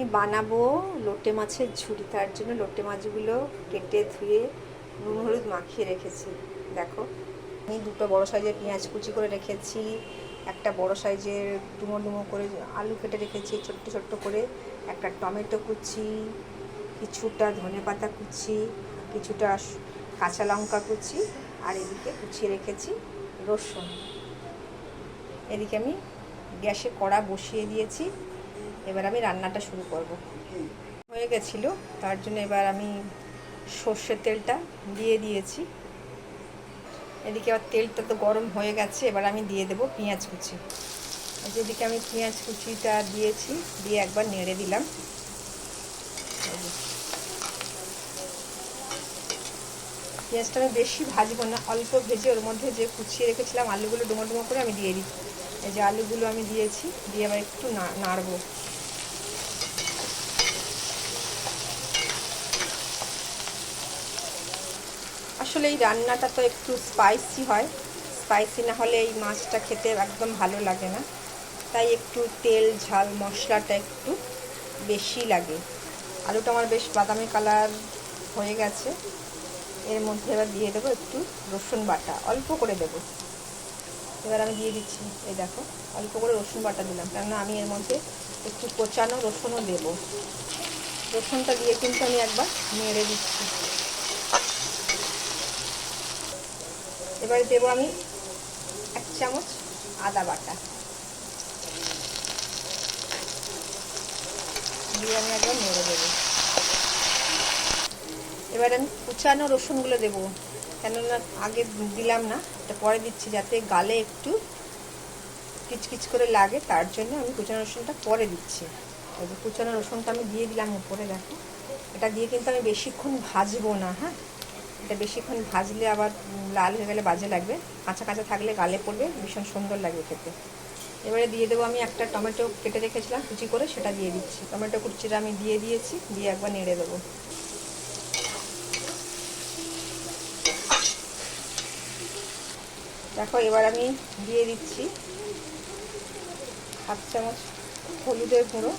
আমি বানাবো লোটে মাছের ঝুড়ি। তার জন্য লোটে মাছগুলো কেটে ধুয়ে নুন হলুদ মাখিয়ে রেখেছি। দেখো। আমি দুটো বড় সাইজের পেঁয়াজ কুচি করে রেখেছি, একটা বড় সাইজের ডুমো ডুমো করে আলু কেটে রেখেছি, ছোট্ট ছোট্ট করে। একটা টমেটো কুচি, কিছুটা ধনে পাতা কুচি, কিছুটা কাঁচা লঙ্কা কুচি আর এদিকে কুচিয়ে রেখেছি রসুন। এদিকে আমি গ্যাসে কড়া বসিয়ে দিয়েছি। এবার আমি রান্নাটা শুরু করব। হয়ে গেছিল, তার জন্য এবার আমি সর্ষের তেলটা দিয়ে দিয়েছি। এদিকে আবার তেলটা তো গরম হয়ে গেছে, এবার আমি দিয়ে দেবো পেঁয়াজ কুচি। যেদিকে আমি পেঁয়াজ কুচিটা দিয়েছি, দিয়ে একবার নেড়ে দিলাম। পেঁয়াজটা আমি বেশি ভাজবো না, অল্প ভেজে ওর মধ্যে যে কুচিয়ে রেখেছিলাম আলুগুলো ডুমো ডুমো করে আমি দিয়ে দিই। এই যে আলুগুলো আমি দিয়েছি, দিয়ে আবার একটু নাড়বো। আসলে এই রান্নাটা তো একটু স্পাইসি হয়। স্পাইসি না হলে এই মাছটা খেতে একদম ভালো লাগে না। তাই একটু তেল, ঝাল, মশলাটা একটু বেশি লাগে। আলুটা আমার বেশ বাদামি কালার হয়ে গেছে। এর মধ্যে এবার দিয়ে দেবো একটু রসুন বাটা। অল্প করে দেবো। এবার আমি দিয়ে দিচ্ছি, এই দেখো, অল্প করে রসুন বাটা দিলাম। কেননা আমি এর মধ্যে একটু কোচানো রসুনও দেবো। রসুনটা দিয়ে কিন্তু আমি একবার নেড়ে দিচ্ছি। এবারে দেবো আমি এক চামচ আদা বাটা। দিয়ে আমি একবার নেড়ে দেবো। এবার আমি কুচানো রসুনগুলো দেবো। কেননা আগে দিলাম না, এটা পরে দিচ্ছি যাতে গালে একটু কিচকিচ করে লাগে, তার জন্য আমি কুচানো রসুনটা পরে দিচ্ছি। কুচানো রসুনটা আমি দিয়ে দিলাম উপরে, দেখো। এটা দিয়ে কিন্তু আমি বেশিক্ষণ ভাজবো না হ্যাঁ? এটা বেশিক্ষণ ভাজলে আবার লাল হয়ে গেলে বাজে লাগবে। কাঁচা কাঁচা থাকলে গালে পড়বে, ভীষণ সুন্দর লাগবে খেতে। এবারে দিয়ে দেবো আমি একটা টমেটো কেটে রেখেছিলাম, কুচি করে সেটা দিয়ে দিচ্ছি। টমেটো কুচিটা আমি দিয়ে দিয়েছি, দিয়ে একবার নেড়ে দেবো। দেখো, এবার আমি দিয়ে দিচ্ছি হাফ চামচ হলুদের গুঁড়ো।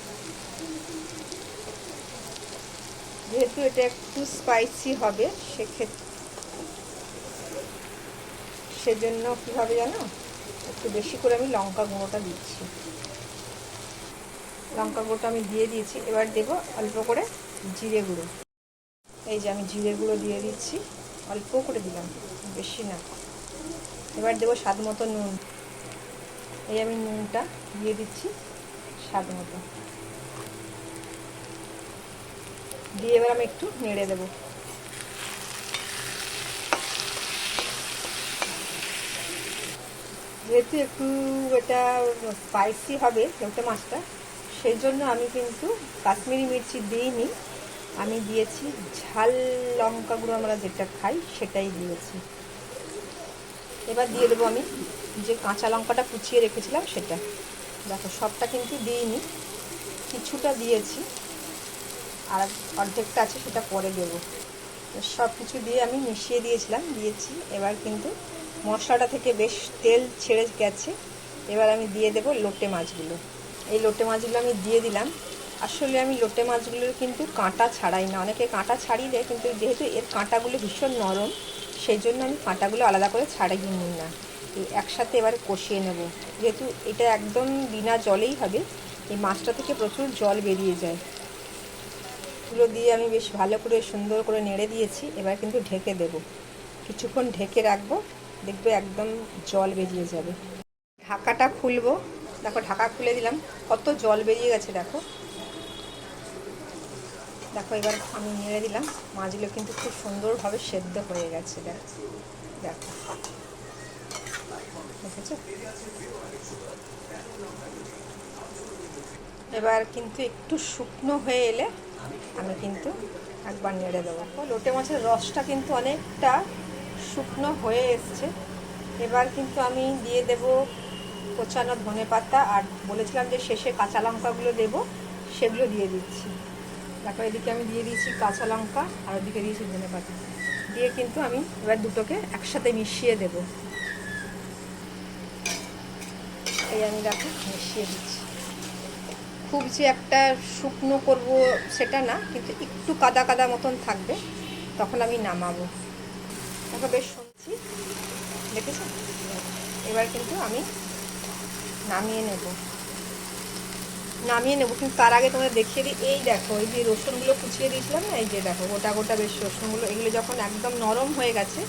যেহেতু এটা একটু স্পাইসি হবে, সেক্ষেত্রে সেজন্য কী হবে জানো? একটু বেশি করে আমি লঙ্কা গুঁড়োটা দিচ্ছি। লঙ্কা গুঁড়োটা আমি দিয়ে দিয়েছি। এবার দেবো অল্প করে জিরে গুঁড়ো। এই যে আমি জিরে গুঁড়ো দিয়ে দিচ্ছি। অল্প করে দিলাম, বেশি না। এবার দেবো স্বাদ মতো নুন। এই আমি নুনটা দিয়ে দিচ্ছি স্বাদ মতো। দিয়ে এবার আমি একটু নেড়ে দেবো। যেহেতু একটু এটা স্পাইসি হবে লোটে মাছটা, সেই জন্য আমি কিন্তু কাশ্মীরি মির্চি দিইনি। আমি দিয়েছি ঝাল লঙ্কা গুঁড়ো আমরা যেটা খাই সেটাই দিয়েছি। এবার দিয়ে দেবো আমি যে কাঁচা লঙ্কাটা কুচিয়ে রেখেছিলাম সেটা। দেখো সবটা কিন্তু দিইনি, কিছুটা দিয়েছি। আর অর্ধেকটা আছে সেটা পরে দেবো। সব কিছু দিয়ে আমি মিশিয়ে দিয়েছিলাম, দিয়েছি। এবার কিন্তু মশলাটা থেকে বেশ তেল ছেড়ে গেছে। এবার আমি দিয়ে দেবো লোটে মাছগুলো। এই লোটে মাছগুলো আমি দিয়ে দিলাম। আসলে আমি লোটে মাছগুলোর কিন্তু কাঁটা ছাড়াই না। অনেকে কাঁটা ছাড়িয়ে দেয়, কিন্তু যেহেতু এর কাঁটাগুলো ভীষণ নরম, সেই জন্য আমি কাঁটাগুলো আলাদা করে ছাড়িয়ে নিই না। একসাথে এবার কষিয়ে নেব। যেহেতু এটা একদম বিনা জলেই হবে, এই মাছটা থেকে প্রচুর জল বেরিয়ে যায়। এগুলো দিয়ে আমি বেশ ভালো করে সুন্দর করে নেড়ে দিয়েছি। এবার কিন্তু ঢেকে দেব। কিছুক্ষণ ঢেকে রাখব। দেখবে একদম জল বেরিয়ে যাবে। ঢাকাটা খুলবো। দেখো, ঢাকা খুলে দিলাম। কত জল বেরিয়ে গেছে, দেখো। দেখো, এবার আমি নেড়ে দিলাম। মাছগুলো কিন্তু খুব সুন্দরভাবে সেদ্ধ হয়ে গেছে, দেখো। দেখো। দেখেছ? এবার কিন্তু একটু শুকনো হয়ে এলে আমি কিন্তু একবার নেড়ে দেবো। লোটে মাছের রসটা কিন্তু অনেকটা শুকনো হয়ে এসছে। এবার কিন্তু আমি দিয়ে দেব কোচানো ধনে পাতা আর বলেছিলাম যে শেষে কাঁচা লঙ্কাগুলো দেবো, সেগুলো দিয়ে দিচ্ছি। তারপর এদিকে আমি দিয়ে দিয়েছি কাঁচা লঙ্কা আর ওদিকে দিয়েছি ধনে পাতা। দিয়ে কিন্তু আমি এবার দুটোকে একসাথে মিশিয়ে দেব। এই আমি দেখো, মিশিয়ে দিচ্ছি। খুব যে একটা শুকনো করব সেটা না, কিন্তু একটু কাদা কাদা মতন থাকবে, তখন আমি নামাবো। দেখো বেশ শুনছি। দেখেছ? এবার কিন্তু আমি নামিয়ে নেব। নামিয়ে নেব, কিন্তু তার আগে তোমাদের দেখিয়ে দিই। এই দেখো, এই যে রসুনগুলো কুচিয়ে দিয়েছিলাম না, এই যে দেখো, গোটা গোটা বেশ রসুনগুলো, এগুলো যখন একদম নরম হয়ে গেছে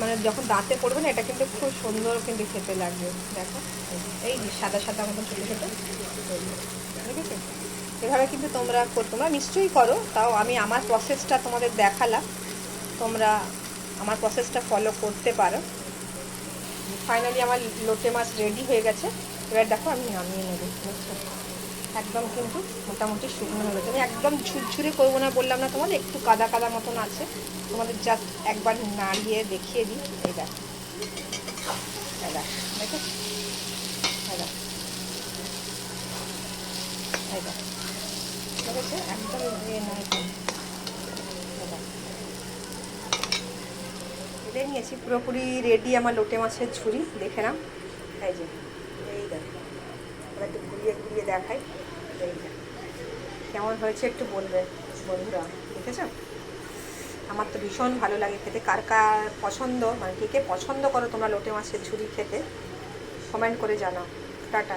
মানে যখন দাঁতে পড়বে না, এটা কিন্তু খুব সুন্দর কিন্তু খেতে লাগবে। দেখো, এই সাদা সাদা মতন ছোটো ছোটো ঠিক আছে এভাবে কিন্তু তোমরা তোমরা নিশ্চয়ই করো, তাও আমি আমার প্রসেসটা তোমাদের দেখালাম। তোমরা আমার প্রসেসটা ফলো করতে পারো। ফাইনালি আমার লোটে মাছ রেডি হয়ে গেছে। এবার দেখো, আমি নামিয়ে নেব। একদম কিন্তু মোটামুটি শুকনো হয়ে গেছে আমি একদম ঝুরঝুরে করব না, বললাম না তোমাদের, একটু কাদা কাদা মতন আছে। তোমাদের জাস্ট একবার নাড়িয়ে দেখিয়ে দিই। এই দেখো। এই দেখো। দেখো। এই দেখো। দেখেছ একদম ইয়ে নয় তো। এই নিয়েছি, পুরোপুরি রেডি আমার লোটে মাছের ঝুড়ি। দেখে নাও। এই যে। এই দেখো। এবার একটু ঘুরিয়ে ঘুরিয়ে দেখাই। কেমন হয়েছে একটু বলবে, বন্ধুরা, দেখেছ? আমার তো ভীষণ ভালো লাগে খেতে। কার কার পছন্দ? মানে কে কে পছন্দ করো তোমরা লোটে মাছের ঝুড়ি খেতে কমেন্ট করে জানাও। টাটা।